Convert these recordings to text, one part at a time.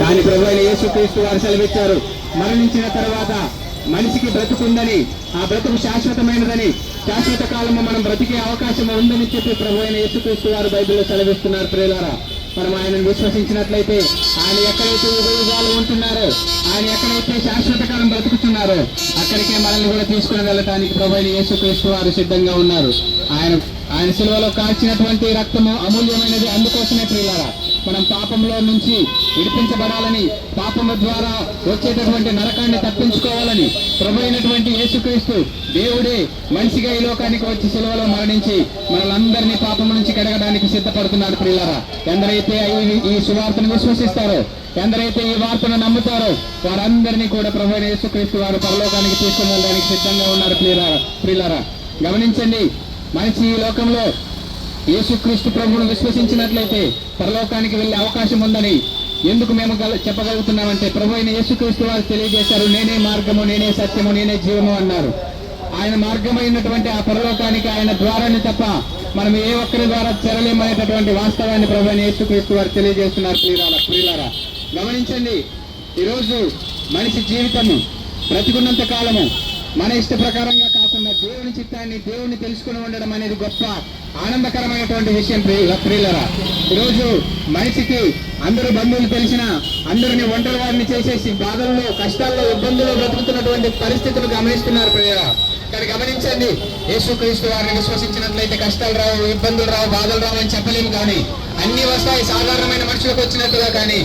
కానీ ప్రభు అయిన యేసుక్రీస్తు వారు సెలవిచ్చారు. మరణించిన తర్వాత మనిషికి బ్రతుకుందని ఆ బ్రతుకు శాశ్వతమైనదని శాశ్వత కాలము మనం బ్రతికే అవకాశం ఉందని చెప్పి ప్రభు అయిన యేసుక్రీస్తు వారు బైబిల్లో సెలవిస్తున్నారు ప్రియులారా మనం ఆయనను విశ్వసించినట్లయితే ఆయన ఎక్కడైతే ఉపయోగాలు ఉంటున్నారో ఆయన ఎక్కడైతే శాశ్వత కాలం బ్రతుకుతున్నారో అక్కడికే మనల్ని కూడా తీసుకుని వెళ్ళటానికి ప్రభు అయిన యేసుక్రీస్తు వారు సిద్ధంగా ఉన్నారు. ఆయన ఆయన సిలువలో కాల్చినటువంటి రక్తము అమూల్యమైనది అందుకోసమే ప్రియులారా మనం పాపంలో నుంచి విడిపించబడాలని పాపము ద్వారా వచ్చేటటువంటి నరకాన్ని తప్పించుకోవాలని ప్రభు అయినటువంటి యేసుక్రీస్తు దేవుడే మనిషిగా ఈ లోకానికి వచ్చి సెలవులో మరణించి మనలందరినీ పాపం నుంచి కడగడానికి సిద్ధపడుతున్నాడు ప్రియులారా. ఎందరైతే ఈ- సువార్తను విశ్వసిస్తారో ఎందరైతే ఈ వార్తను నమ్ముతారో వారందరినీ కూడా ప్రభు యేసుక్రీస్తు వారు పరలోకానికి తీసుకుని వెళ్ళడానికి సిద్ధంగా ఉన్నారు ప్రియులారా. ప్రియులారా గమనించండి మనిషి ఈ లోకంలో యేసుక్రీస్తు ప్రభువును విశ్వసించినట్లయితే పరలోకానికి వెళ్ళే అవకాశం ఉందని ఎందుకు మేము చెప్పగలుగుతున్నామంటే ప్రభు అయిన యేసుక్రీస్తు వారు తెలియజేశారు నేనే మార్గము నేనే సత్యము నేనే జీవము అన్నారు. ఆయన మార్గమైనటువంటి ఆ పరలోకానికి ఆయన ద్వారాన్ని తప్ప మనం ఏ ఒక్కరి ద్వారా చెరలేమనేటటువంటి వాస్తవాన్ని ప్రభు అయిన యేసుక్రీస్తు వారు తెలియజేస్తున్నారు ప్రియులారా ప్రియులారా. గమనించండి ఈరోజు మనిషి జీవితము బ్రతికున్నంత కాలము మన ఇష్ట ప్రకారంగా ఉన్న దేవుని చిత్తాన్ని దేవుని తెలుసుకుని ఉండడం అనేది గొప్ప ఆనందకరమైనటువంటి విషయం ప్రియులరా. ఈరోజు మనిషికి అందరూ బంధువులు తెలిసిన అందరిని ఒంటరి వారిని చేసేసి బాధల్లో కష్టాల్లో ఇబ్బందుల్లో బ్రతుకుతున్నటువంటి పరిస్థితులు గమనిస్తున్నారు ప్రియులరా. కానీ గమనించండి యేసుక్రీస్తు వారిని విశ్వసించినట్లయితే కష్టాలు రావు ఇబ్బందులు రావు బాధలు రావు అని చెప్పలేము కానీ అన్ని వస్తాయి సాధారణమైన మనుషులకు వచ్చినట్టుగా కానీ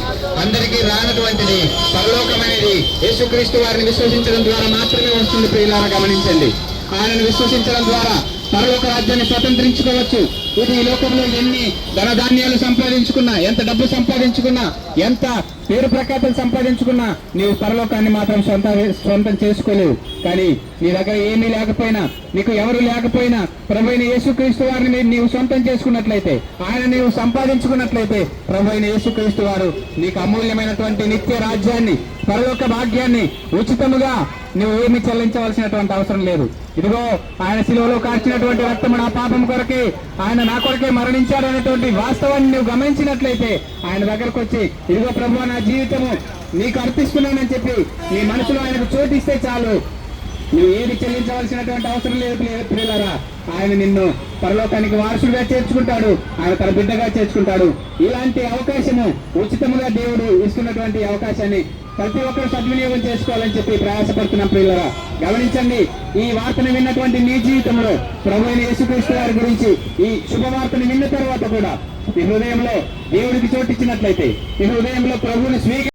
అందరికీ రానటువంటిది పరలోకమైనది యేసుక్రీస్తు వారిని విశ్వసించడం ద్వారా మాత్రమే వస్తుంది ప్రియులారా గమనించండి. ఆయనను విశ్వసించడం ద్వారా పరలోక రాజ్యాన్ని స్వతంత్రించుకోవచ్చు. ఇది ఈ లోకంలో ఎన్ని ధనధాన్యాలు సంపాదించుకున్నా ఎంత డబ్బు సంపాదించుకున్నా ఎంత పేరు ప్రఖ్యాతలు సంపాదించుకున్నా నీవు పరలోకాన్ని మాత్రం సొంత సొంతం చేసుకోలేవు. కానీ నీ దగ్గర ఏమీ లేకపోయినా నీకు ఎవరు లేకపోయినా ప్రభు యేసుక్రీస్తు వారిని నీవు సొంతం చేసుకున్నట్లయితే ఆయన నీవు సంపాదించుకున్నట్లయితే ప్రభు యేసుక్రీస్తు వారు నీకు అమూల్యమైనటువంటి నిత్య రాజ్యాన్ని పరలోక భాగ్యాన్ని ఉచితముగా నువ్వు ఏమి చెల్లించవలసినటువంటి అవసరం లేదు. ఇదిగో ఆయన శిలువలో కార్చినటువంటి రక్తము నా పాపం కొరకే ఆయన నా కొరకే మరణించాడు అనేటువంటి వాస్తవాన్ని నువ్వు గమనించినట్లయితే ఆయన దగ్గరకు వచ్చి ఇదిగో ప్రభు నా జీవితము నీకు అర్పిస్తున్నానని చెప్పి నీ మనసులో ఆయనకు చోటిస్తే చాలు. నువ్వు ఏది చెల్లించవలసినటువంటి అవసరం లేదు ప్రియ- ప్రియులారా. ఆయన నిన్ను పరలోకానికి వారసుడిగా చేర్చుకుంటాడు. ఆయన తన బిడ్డగా చేర్చుకుంటాడు. ఇలాంటి అవకాశము ఉచితముగా దేవుడు ఇస్తున్నటువంటి అవకాశాన్ని ప్రతి ఒక్కరు సద్వినియోగం చేసుకోవాలని చెప్పి ప్రయాసపడుతున్నాం ప్రియులరా. గమనించండి ఈ వార్తను విన్నటువంటి నీ జీవితంలో ప్రభు యేసుక్రీస్తు వారి గురించి ఈ శుభవార్తను విన్న తర్వాత కూడా ఈ హృదయంలో దేవుడికి చోటిచ్చినట్లయితే ఈ హృదయంలో ప్రభువుని స్వీకరి